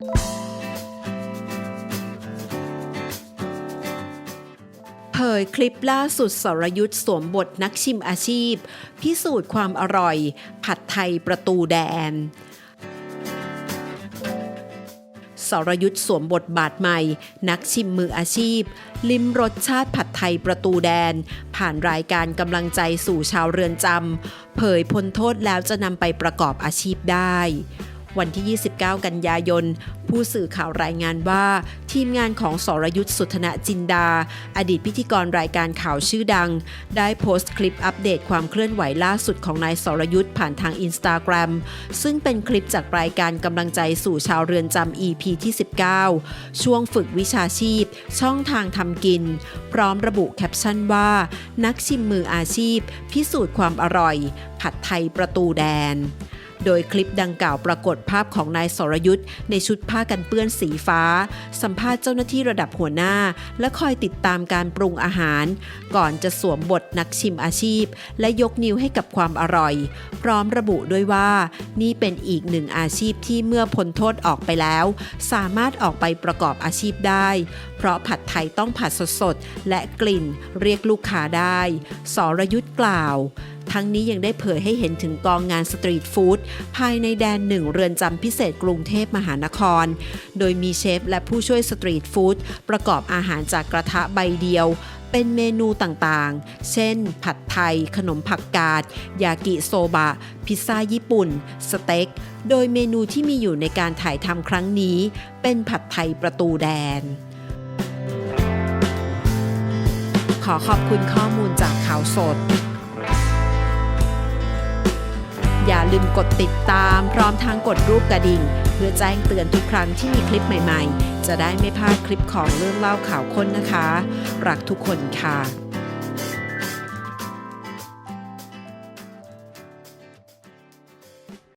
เผยคลิปล่าสุดสรยุทธ์สวมบทนักชิมอาชีพ พิสูจน์ความอร่อย ผัดไทยประตูแดนสรยุทธ์สวมบทบาทใหม่ นักชิมมืออาชีพ ลิมรสชาติผัดไทยประตูแดน ผ่านรายการกำลังใจสู่ชาวเรือนจำเผยพ้นโทษแล้วจะนำไปประกอบอาชีพได้ วันที่ 29 กันยายน ผู้สื่อข่าวรายงานว่า ทีมงานของสรยุทธ์สุธนจินดา อดีตพิธีกรรายการข่าวชื่อดัง ได้โพสต์คลิปอัปเดตความเคลื่อนไหวล่าสุดของนายสรยุทธ์ผ่านทางอินสตาแกรมซึ่งเป็นคลิปจากรายการกำลังใจสู่ชาวเรือนจำ EP ที่ 19 ช่วงฝึกวิชาชีพ ช่องทางทำกิน พร้อมระบุแคปชั่นว่า นักชิมมืออาชีพ พิสูจน์ความอร่อย ผัดไทยประตูแดน โดยคลิปดังกล่าวปรากฏภาพของนายสรยุทธ์ในชุดผ้ากันเปื้อนสีฟ้า สัมภาษณ์เจ้าหน้าที่ระดับหัวหน้า และคอยติดตามการปรุงอาหาร ก่อนจะสวมบทนักชิมอาชีพ และยกนิ้วให้กับความอร่อย พร้อมระบุด้วยว่า นี่เป็นอีกหนึ่งอาชีพที่เมื่อพ้นโทษออกไปแล้ว สามารถออกไปประกอบอาชีพได้ เพราะผัดไทยต้องผัดสดๆและกลิ่นเรียกลูกค้าได้ สรยุทธ์กล่าว ทั้งนี้ยังได้เผยให้เห็นถึงกองงานสตรีทฟู้ดภายในแดนหนึ่งเรือนจำพิเศษกรุงเทพมหานคร โดยมีเชฟและผู้ช่วยสตรีทฟู้ดประกอบอาหารจากกระทะใบเดียว เป็นเมนูต่างๆ เช่น ผัดไทย ขนมผักกาด ยากิโซบะ พิซซ่าญี่ปุ่น สเต็ก โดยเมนูที่มีอยู่ในการถ่ายทำครั้งนี้ เป็นผัดไทยประตูแดนขอขอบคุณข้อมูลจากข่าวสด ลืมกดติดตาม พร้อมทางกดรูปกระดิ่ง เพื่อแจ้งเตือนทุกครั้งที่มีคลิปใหม่ๆ จะได้ไม่พลาดคลิปของเรื่องเล่าข่าวค้นนะคะ รักทุกคนค่ะ